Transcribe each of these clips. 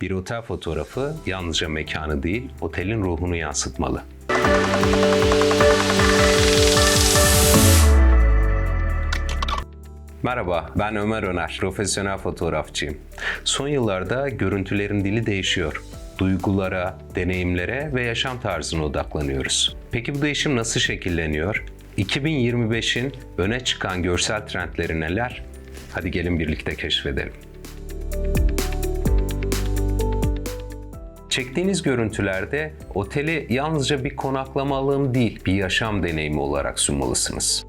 Bir otel fotoğrafı yalnızca mekanı değil, otelin ruhunu yansıtmalı. Merhaba, ben Ömer Öner, profesyonel fotoğrafçıyım. Son yıllarda görüntülerin dili değişiyor. Duygulara, deneyimlere ve yaşam tarzına odaklanıyoruz. Peki bu değişim nasıl şekilleniyor? 2025'in öne çıkan görsel trendleri neler? Hadi gelin birlikte keşfedelim. Çektiğiniz görüntülerde oteli yalnızca bir konaklama alanı değil, bir yaşam deneyimi olarak sunmalısınız.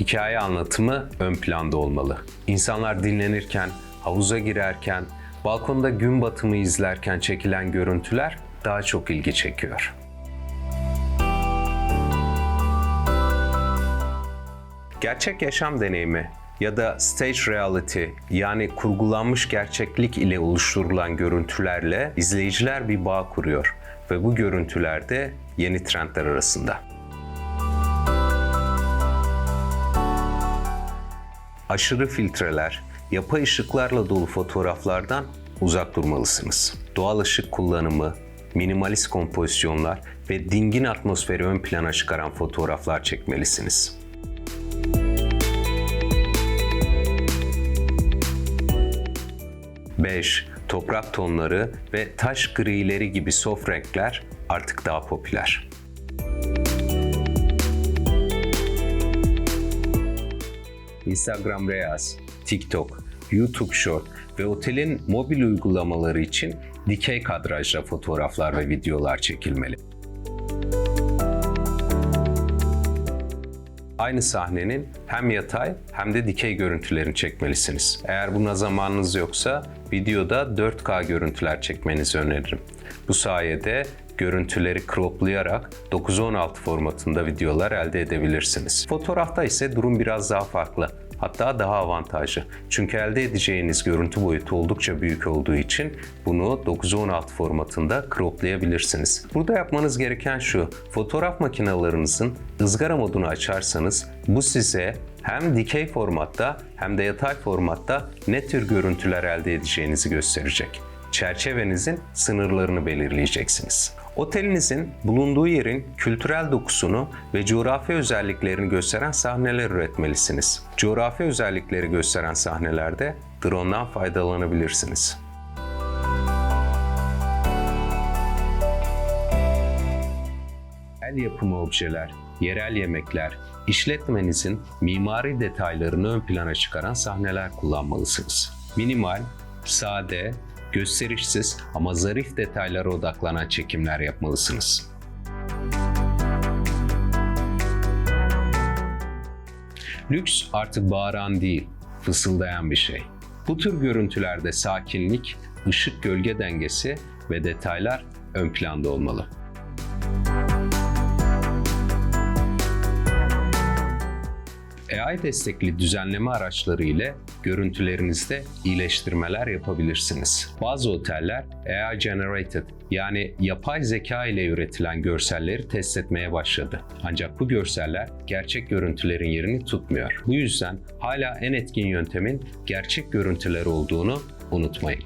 Hikaye anlatımı ön planda olmalı. İnsanlar dinlenirken, havuza girerken, balkonda gün batımı izlerken çekilen görüntüler daha çok ilgi çekiyor. Gerçek yaşam deneyimi ya da stage reality yani kurgulanmış gerçeklik ile oluşturulan görüntülerle izleyiciler bir bağ kuruyor ve bu görüntüler de yeni trendler arasında. aşırı filtreler, yapay ışıklarla dolu fotoğraflardan uzak durmalısınız. Doğal ışık kullanımı, minimalist kompozisyonlar ve dingin atmosferi ön plana çıkaran fotoğraflar çekmelisiniz. Beş, toprak tonları ve taş grileri gibi soft renkler artık daha popüler. Instagram Reels, TikTok, YouTube Short ve otelin mobil uygulamaları için dikey kadrajla fotoğraflar ve videolar çekilmeli. Aynı sahnenin hem yatay hem de dikey görüntülerini çekmelisiniz. Eğer buna zamanınız yoksa videoda 4K görüntüler çekmenizi öneririm. Bu sayede görüntüleri croplayarak 916 formatında videolar elde edebilirsiniz. Fotoğrafta ise durum biraz daha farklı. Hatta daha avantajlı. Çünkü elde edeceğiniz görüntü boyutu oldukça büyük olduğu için bunu 916 formatında croplayabilirsiniz. Burada yapmanız gereken şu. Fotoğraf makinalarınızın ızgara modunu açarsanız bu size hem dikey formatta hem de yatay formatta ne tür görüntüler elde edeceğinizi gösterecek çerçevenizin sınırlarını belirleyeceksiniz. Otelinizin bulunduğu yerin kültürel dokusunu ve coğrafi özelliklerini gösteren sahneler üretmelisiniz. Coğrafi özellikleri gösteren sahnelerde drone'dan faydalanabilirsiniz. El yapımı objeler, yerel yemekler, işletmenizin mimari detaylarını ön plana çıkaran sahneler kullanmalısınız. Minimal, sade, gösterişsiz ama zarif detaylara odaklanan çekimler yapmalısınız. Lüks artık bağıran değil, fısıldayan bir şey. Bu tür görüntülerde sakinlik, ışık gölge dengesi ve detaylar ön planda olmalı. AI destekli düzenleme araçları ile görüntülerinizde iyileştirmeler yapabilirsiniz. Bazı oteller AI generated yani yapay zeka ile üretilen görselleri test etmeye başladı. Ancak bu görseller gerçek görüntülerin yerini tutmuyor. Bu yüzden hala en etkin yöntemin gerçek görüntüler olduğunu unutmayın.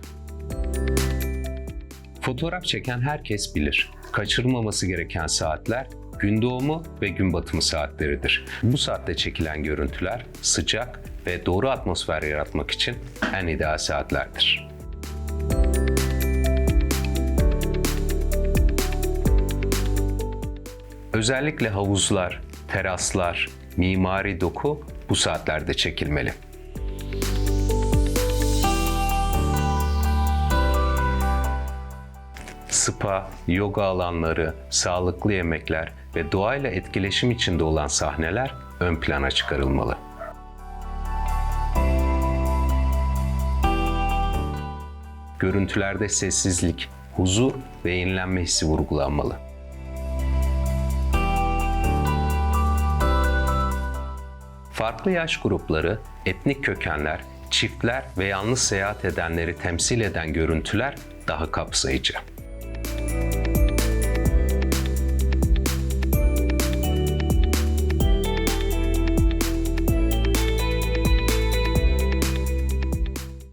Fotoğraf çeken herkes bilir. Kaçırılmaması gereken saatler gün doğumu ve gün batımı saatleridir. Bu saatte çekilen görüntüler sıcak ve doğru atmosfer yaratmak için en ideal saatlerdir. Özellikle havuzlar, teraslar, mimari doku bu saatlerde çekilmeli. spa, yoga alanları, sağlıklı yemekler ve doğayla etkileşim içinde olan sahneler ön plana çıkarılmalı. Görüntülerde sessizlik, huzur ve yenilenme hissi vurgulanmalı. Farklı yaş grupları, etnik kökenler, çiftler ve yalnız seyahat edenleri temsil eden görüntüler daha kapsayıcı.